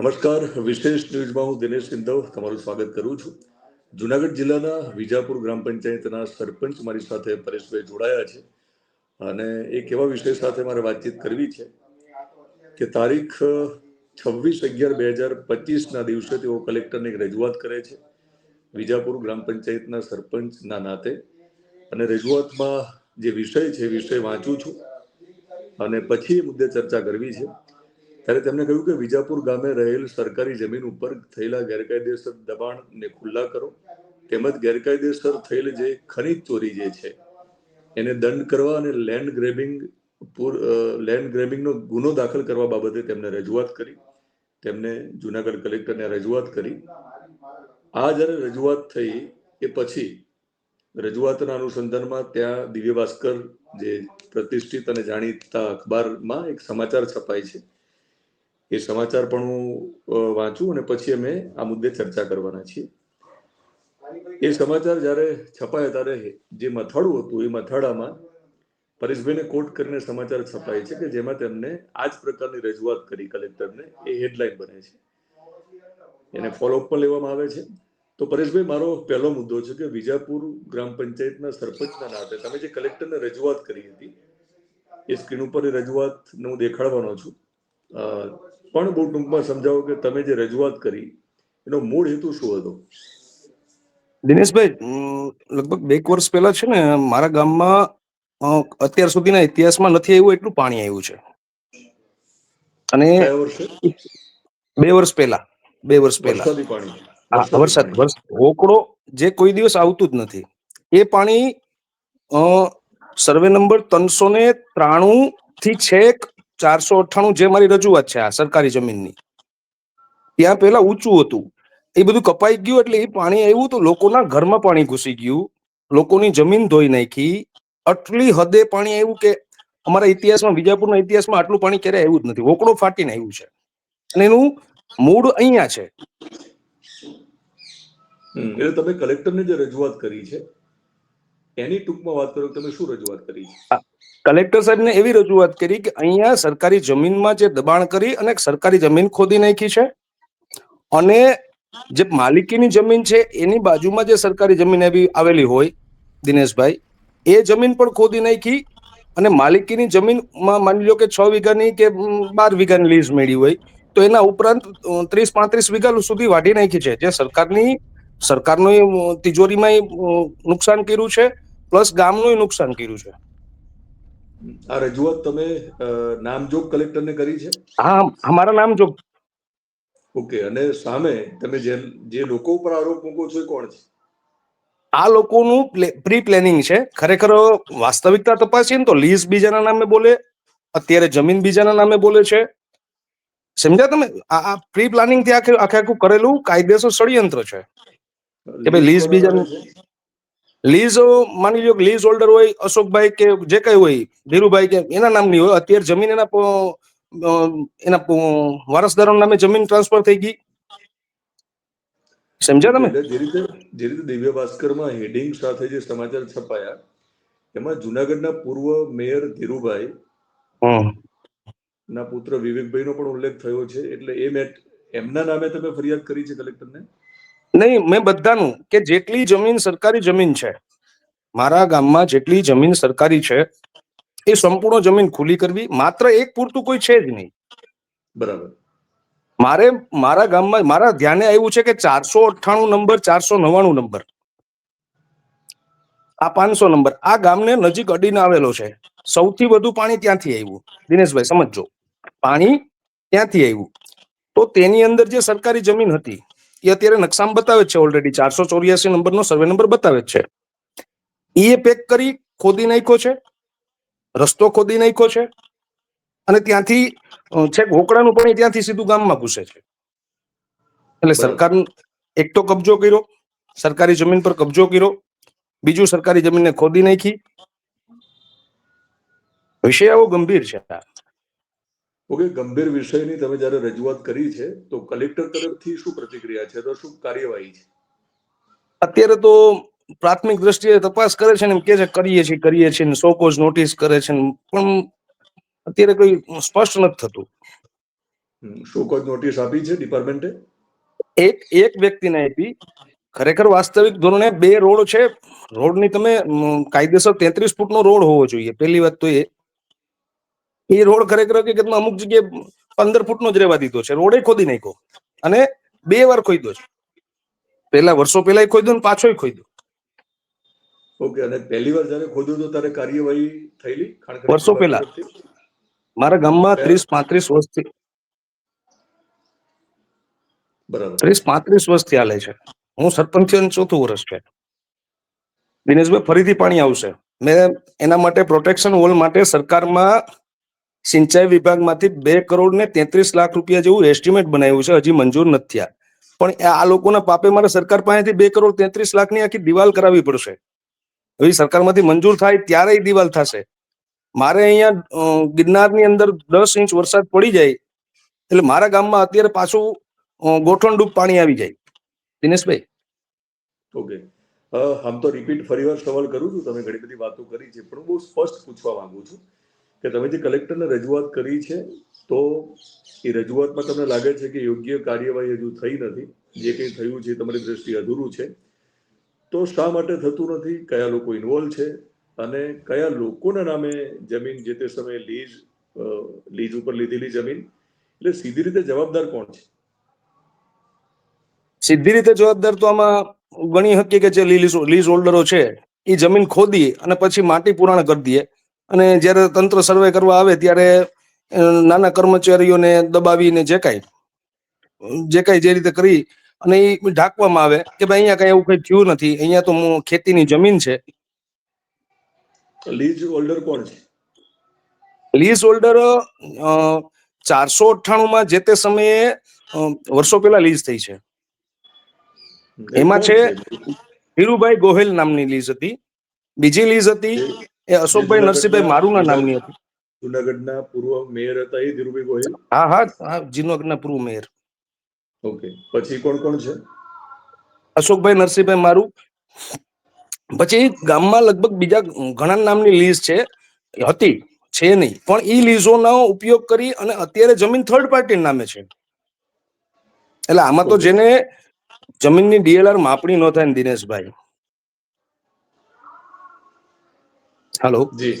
નમસ્કાર. વિશેષ ન્યૂઝમાં હું દિનેશ સિંધવ તમારું સ્વાગત કરું છું. જુનાગઢ જિલ્લાના વિજાપુર ગ્રામ પંચાયતના સરપંચ મારી સાથે પરેશભાઈ જોડાયા છે. અને એક એવા વિષય સાથે મારે વાતચીત કરવી છે કે તારીખ છવ્વીસ અગિયાર બે હજાર પચીસના દિવસે તેઓ કલેક્ટરને એક રજૂઆત કરે છે. વિજાપુર ગ્રામ પંચાયતના સરપંચના નાતે. અને રજૂઆતમાં જે વિષય છે વિષય વાંચું છું. અને પછી એ મુદ્દે ચર્ચા કરવી છે. ત્યારે તેમણે કહ્યું કે વિજાપુર ગામે રહેલ સરકારી જમીન ઉપર થયેલા ગેરકાયદેસર દબાણને ખુલ્લા કરો, તેમજ ગેરકાયદેસર થયેલ જે ખનિજ ચોરી જે છે, એને દંડ કરવા અને લેન્ડ ગ્રેબિંગ પૂર લેન્ડ ગ્રેબિંગનો ગુનો દાખલ કરવા બાબતે તેમને રજૂઆત કરી, તેમને જુનાગઢ કલેક્ટરને રજૂઆત કરી. આ જ્યારે રજૂઆત થઈ એ પછી રજૂઆતના અનુસંધાનમાં ત્યાં દિવ્ય ભાસ્કર જે પ્રતિષ્ઠિત અને જાણીતા અખબારમાં એક સમાચાર છપાય છે. એ સમાચાર પણ હું વાંચું અને પછી અમે આ મુદ્દે ચર્ચા કરવાના છીએ. એ સમાચાર જ્યારે છપાયા ત્યારે જે મથાળું હતું, એ મથાળામાં પરેશભાઈને કોટ કરીને સમાચાર છપાય છે કે જેમાં તેમને આ જ પ્રકારની રજૂઆત કરી કલેક્ટરને, એ હેડલાઇન બને છે. એને ફોલોઅપ પણ લેવામાં આવે છે. તો પરેશભાઈ, મારો પહેલો મુદ્દો છે કે વિજાપુર ગ્રામ પંચાયતના સરપંચના નાતે તમે જે કલેક્ટરને રજૂઆત કરી હતી, એ સ્ક્રીન ઉપર રજૂઆત હું દેખાડવાનો છું. પણ બહુ ટૂંકમાં સમજાવો કે તમે જે રજૂઆત કરી એનો મૂળ હેતુ શું હતો? દિનેશભાઈ લગભગ બે વર્ષ પહેલા છે ને મારા ગામમાં અત્યાર સુધીના ઇતિહાસમાં નથી આવ્યું એટલું પાણી આવ્યું છે. અને બે વર્ષ પહેલા બે વર્ષ પહેલા. વરસાદ. વરસ જે કોઈ દિવસ આવતું જ નથી. એ પાણી સર્વે નંબર ત્રણસો ને ત્રાણું થી છેક ચારસો અઠ્ઠાણું જે મારી રજૂઆત છે આ સરકારી જમીનની, ત્યાં પેલા ઊંચું હતું. એ બધું કપાઈ ગયું એટલે એ પાણી આવ્યું તો લોકોના ઘરમાં પાણી ઘૂસી ગયું. લોકોની જમીન ધોઈ નાખી. આટલી હદે પાણી આવ્યું કે અમારા ઇતિહાસમાં, વિજાપુરના ઇતિહાસમાં આટલું પાણી ક્યારે આવ્યું જ નથી. ઓકડો ફાટીને આવ્યું છે. અને એનું મૂળ અહીંયા છે. તમે કલેક્ટરને જે રજૂઆત કરી છે એની ટૂંકમાં વાત કરો તમે શું રજૂઆત કરી? કલેક્ટર સાહેબને એવી રજૂઆત કરી કે અહીંયા સરકારી જમીનમાં જે દબાણ કરી અને સરકારી જમીન ખોદી નાખી છે અને જે માલિકીની જમીન છે એની બાજુમાં જે સરકારી જમીન એવી આવેલી હોય, દિનેશભાઈ, એ જમીન પણ ખોદી નાખી અને માલિકીની જમીનમાં માની લો કે છ વીઘાની કે બાર વીઘાની લીઝ મેળવી હોય, તો એના ઉપરાંત ત્રીસ પાંત્રીસ વીઘા સુધી વાઢી નાખી છે. જે સરકારની, સરકારનું તિજોરીમાં નુકસાન કર્યું છે પ્લસ ગામનું નુકસાન કર્યું છે. આ રજૂઆત તમે નામજોગ કલેક્ટરને કરી છે? હા અમારા નામજોગ ઓકે અને સામે તમે જે જે લોકો ઉપર આરોપ મૂકો છો એ કોણ છે? આ લોકોનું પ્રી પ્લેનિંગ છે. ખરેખર વાસ્તવિકતા તપાસીએ ને તો લીઝ બીજાના નામે બોલે અત્યારે જમીન બીજાના નામે બોલે છે. સમજ્યા તમે? આ પ્રી પ્લાનિંગથી આખે આખે આખું કરેલું કાયદેસર ષડયંત્ર છે. કે ભાઈ લીઝ બીજાનું લીઝ માની લો લીઝ હોલ્ડર હોય અશોકભાઈ કે જે કઈ હોય ધીરુભાઈ કે એના નામની હોય અત્યારે જમીન એના એના વારસદારો નામે જમીન ટ્રાન્સફર થઈ ગઈ. સમજ્યા તમે? જે રીતે જે રીતે દિવ્ય ભાસ્કરમાં હેડિંગ સાથે જે સમાચાર છપાયા એમાં જુનાગઢના પૂર્વ મેયર ધીરુભાઈ ના પુત્ર વિવેકભાઈનો પણ ઉલ્લેખ થયો છે. એટલે એ મેટ એમના નામે તમે ફરિયાદ કરી છે કલેક્ટરને? નહીં મેં બધાનું કે જેટલી જમીન સરકારી જમીન છે મારા ગામમાં જેટલી જમીન સરકારી છે એ સંપૂર્ણ જમીન ખુલી કરવી માત્ર એક પૂરતું કોઈ છે જ નહીં. બરાબર. મારે મારા ગામમાં મારા ધ્યાને આવ્યું છે કે ચારસો અઠ્ઠાણું નંબર ચારસો નવ્વાણું નંબર. આ પાંચસો નંબર. આ ગામને નજીક અડીને આવેલો છે. સૌથી વધુ પાણી ત્યાંથી આવ્યું? દિનેશભાઈ સમજજો. પાણી ત્યાંથી આવ્યું? તો તેની અંદર જે સરકારી જમીન હતી એ અત્યારે નકશામાં બતાવે છે ઓલરેડી ચારસો ચોર્યાસી નંબરનો સર્વે નંબર બતાવે છે. એ પેક કરી ખોદી નાખ્યો છે. રસ્તો ખોદી નાખ્યો છે. અને ત્યાંથી છેક હોકડાનું પાણી ત્યાંથી સીધું ગામમાં ઘૂસે છે. એટલે સરકાર એક તો કબજો કર્યો સરકારી જમીન પર કબજો કર્યો બીજું સરકારી જમીનને ખોદી નાખી. વિષય આવો ગંભીર છે. ઓકે ગંભીર વિષયની તમે જ્યારે રજૂઆત કરી છે તો કલેક્ટર તરફથી શું પ્રતિક્રિયા છે? તો શું કાર્યવાહી છે? અત્યારે તો પ્રાથમિક દ્રષ્ટિએ તપાસ કરે છે ને એમ કે છે કરીએ છીએ કરીએ છીએ ને સોકોઝ નોટિસ કરે છે પણ અત્યારે કોઈ સ્પષ્ટ નથી થતું. શો કોઝ નોટિસ આપી છે ડિપાર્ટમેન્ટે? એક એક વ્યક્તિને આપી. ખરેખર વાસ્તવિક ધોરણે બે રોડ છે. રોડની તમે કાયદેસર તેત્રીસ ફૂટનો રોડ હોવો જોઈએ. પહેલી વાત તો એ. એ રોડ ખરેખર હકીકતમાં અમુક જગ્યાએ પંદર ફૂટનો જ રહેવા દીધો છે. રોડે ખોદી નાખ્યો. અને બે વાર ખોદ્યો છે. પહેલા વર્ષો પહેલા ખોદ્યો ને પાછો ખોદ્યો ઓકે અને પહેલી વાર જ્યારે ખોદ્યું તો ત્યારે કાર્યવાહી થયેલી? વર્ષો પહેલા. મારા ગામમાં ત્રીસ પાંત્રીસ વર્ષથી. બરાબર. ત્રીસ પાંત્રીસ વર્ષથી હાલે છે. હું સરપંચ ચોથું વર્ષ છે. દિનેશભાઈ ફરીથી પાણી આવશે. મેં એના માટે પ્રોટેક્શન વોલ માટે સરકારમાં સિંચાઈ વિભાગમાંથી બે કરોડ ને તેત્રીસ લાખ રૂપિયા જેવું એસ્ટિમેટ બનાવ્યું છે. હજી મંજૂર નથી પણ આ લોકોના પાપે મારે સરકાર પાસેથી બે કરોડ તેત્રીસ લાખની આખી દિવાલ કરાવવી પડશે. હવે સરકારમાંથી મંજૂર થાય ત્યારે દિવાલ થશે. મારે અહીંયા ગિરનારની અંદર દસ ઇંચ વરસાદ પડી જાય એટલે મારા ગામમાં અત્યારે પાછું ગોઠણડૂબ પાણી આવી જાય. દિનેશભાઈ. ઓકે. આમ તો રિપીટ ફરીવાર સવાલ કરું છું. તમે ઘણી બધી વાતો કરી છે, પણ બહુ સ્પષ્ટ પૂછવા માંગુ છું. કે તમે જે કલેક્ટરને રજૂઆત કરી છે, તો એ રજૂઆતમાં તમને લાગે છે કે યોગ્ય કાર્યવાહી હજુ થઈ નથી. જે કંઈ થયું છે તમારી દ્રષ્ટિએ અધૂરું છે. તો શા માટે થતું નથી? કયા લોકો ઇન્વોલ્વ છે? અને કયા લોકોના નામે જમીન જે તે સમયે લીઝ લીઝ ઉપર લીધેલી જમીન? એટલે સીધી રીતે જવાબદાર કોણ છે? સીધી રીતે જવાબદાર તો આમાં ગણી શકીએ કે જે લીઝ હોલ્ડરો છે. એ જમીન ખોદી અને પછી માટી પુરાણ કરી દે. અને જ્યારે તંત્ર સર્વે કરવા આવે ત્યારે નાના કર્મચારીઓને દબાવીને જે કાંઈ જે કાંઈ જે રીતે કરી અને એ ઢાંકવામાં આવે કે ભાઈ અહીંયા કઈ એવું કઈ થયું નથી અહીંયા તો ખેતીની જમીન છે. લીઝ હોલ્ડર કોણ છે? લીઝ હોલ્ડર ચારસો અઠ્ઠાણું માં જે તે સમયે વર્ષો પહેલા લીઝ થઈ છે. એમાં છે- ધીરુભાઈ ગોહિલ નામની લીઝ હતી. બીજી લીઝ હતી એ અશોકભાઈ નરસિંહભાઈ મારુના નામની હતી. જુનાગઢના પૂર્વ મેયર હતા એ ધીરુભાઈ ગોહિલ? હા હા હા જીનોગના પૂર્વ મેયર. ઓકે પછી કોણ કોણ છે? અશોકભાઈ નરસિંહભાઈ મારું. પછી ગામમાં લગભગ બીજા ઘણા નામની લીઝ છે. હતી છે નહીં. પણ ઈ લીઝોનો ઉપયોગ કરી અને અત્યારે જમીન થર્ડ પાર્ટી નામે છે. એટલે આમાં તો જેને જમીનની ડીએલઆર માપણી ન થાય ને દિનેશભાઈ. હાલો જી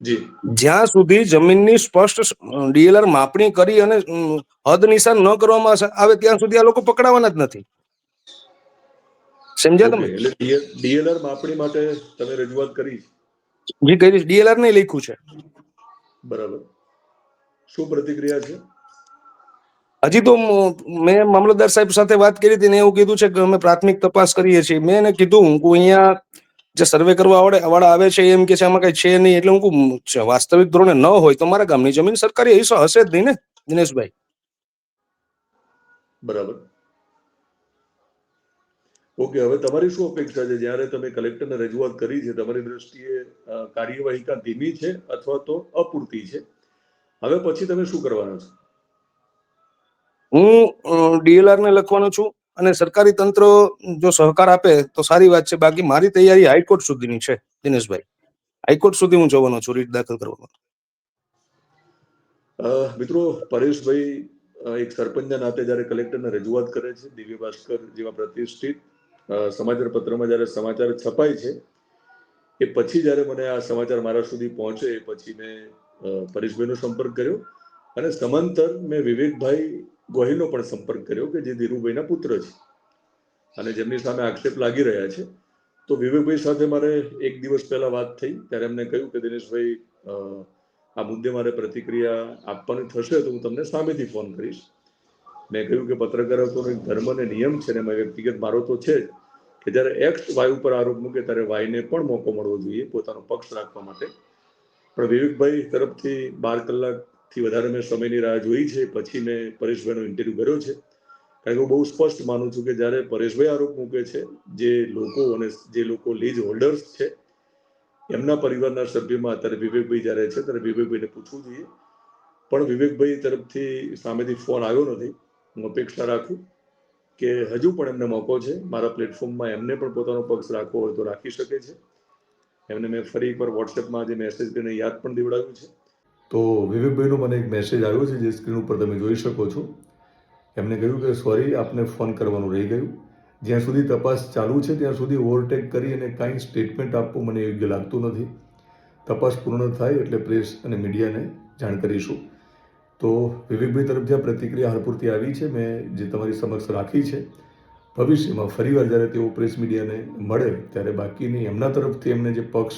જી. જ્યાં સુધી જમીનની સ્પષ્ટ ડીએલઆર માપણી કરી અને હદ નિશાન ન કરવામાં આવે ત્યાં સુધી આ લોકો પકડાવાના જ નથી. સમજ્યા તમે? એટલે ડીએલઆર માપણી માટે તમે રજૂઆત કરી. જી કરી ડીએલઆર ને લખ્યું છે. બરાબર. શું પ્રતિક્રિયા છે? હજી તો મ- મામલતદાર સાહેબ સાથે વાત કરી હતી ને એવું કીધું છે કે અમે પ્રાથમિક તપાસ કરીએ છીએ. મેં એને કીધું કે અહીંયા જે સર્વે કરવા આવડે વાળા આવે છે એમ કે છે આમાં કઈ છે નહીં. એટલે હું વાસ્તવિક ધોરણે ન હોય તો મારા ગામની જમીન સરકારી હિસ્સો હશે જ નહીં ને દિનેશભાઈ. બરાબર. ઓકે હવે તમારી શું અપેક્ષા છે? જ્યારે તમે કલેક્ટરને રજૂઆત કરી છે તમારી દ્રષ્ટિએ કાર્યવાહી કા ધીમી છે અથવા તો અપૂરતી છે? હવે પછી તમે શું કરવાના છો? હું ડીએલઆર ને લખવાનો છું. અને સરકારી તંત્ર જો સહકાર આપે તો સારી વાત છે. બાકી મારી તૈયારી હાઈકોર્ટ સુધીની છે, દિનેશભાઈ. હાઈકોર્ટ સુધી હું જવાનો છું, રીટ દાખલ કરવામાં મિત્રો, પરેશભાઈ એક સરપંચના નાતે જ્યારે કલેક્ટરને રજૂઆત કરે છે દિવ્ય ભાસ્કર જેવા પ્રતિષ્ઠિત સમાચાર પત્રમાં જ્યારે સમાચાર છપાય છે, એ પછી જ્યારે મને આ સમાચાર મારા સુધી પહોંચે એ પછી મેં પરેશભાઈનો સંપર્ક કર્યો અને સમાંતર મેં વિવેકભાઈ ગોહિલનો પણ સંપર્ક કર્યો કે જે ધીરુભાઈના પુત્ર છે. અને જેમની સામે આક્ષેપ લાગી રહ્યા છે. તો વિવેકભાઈ સાથે મારે એક દિવસ પહેલા વાત થઈ, ત્યારે એમને કહ્યું કે દિનેશભાઈ આ મુદ્દે મારે પ્રતિક્રિયા આપવાની થશે તો હું તમને સામેથી ફોન કરીશ. મેં કહ્યું કે પત્રકારત્વનો એક ધર્મ અને નિયમ છે ને એમાં વ્યક્તિગત મારો તો છે જ, કે જ્યારે એક્સ વાય ઉપર આરોપ મૂકે ત્યારે વાયને પણ મોકો મળવો જોઈએ પોતાનો પક્ષ રાખવા માટે. પણ વિવેકભાઈ તરફથી બાર કલાકથી વધારે મેં સમયની રાહ જોઈ છે. પછી મેં પરેશભાઈનો ઇન્ટરવ્યુ કર્યો છે. કારણ કે હું બહુ સ્પષ્ટ માનું છું કે જ્યારે પરેશભાઈ આરોપ મૂકે છે, જે લોકો અને જે લોકો લીઝ હોલ્ડર્સ છે, એમના પરિવારના સભ્યમાં અત્યારે વિવેકભાઈ જ્યારે છે, ત્યારે વિવેકભાઈને પૂછવું જોઈએ. પણ વિવેકભાઈ તરફથી સામેથી ફોન આવ્યો નથી. હું અપેક્ષા રાખું કે હજુ પણ એમને મોકો છે. મારા પ્લેટફોર્મમાં એમને પણ પોતાનો પક્ષ રાખવો હોય તો રાખી શકે છે. એમને મેં ફરી એકવાર વોટ્સએપમાં જે મેસેજ કરીને યાદ પણ દેવડાવ્યું છે. તો વિવેકભાઈનો મને એક મેસેજ આવ્યો છે જે સ્ક્રીન ઉપર તમે જોઈ શકો છો. એમને કહ્યું કે સોરી આપને ફોન કરવાનું રહી ગયું. જ્યાં સુધી તપાસ ચાલુ છે, ત્યાં સુધી ઓવરટેક કરી અને કાંઈ સ્ટેટમેન્ટ આપવું મને યોગ્ય લાગતું નથી. તપાસ પૂર્ણ થાય એટલે પ્રેસ અને મીડિયાને જાણ કરીશું તો વિવેકભાઈ તરફથી આ પ્રતિક્રિયા હાલ આવી છે. મેં જે તમારી સમક્ષ રાખી છે, ભવિષ્યમાં ફરીવાર જ્યારે તેઓ પ્રેસ મીડિયાને મળે, ત્યારે બાકીની એમના તરફથી એમને જે પક્ષ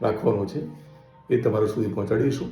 રાખવાનો છે, એ તમારા સુધી પહોંચાડીશું.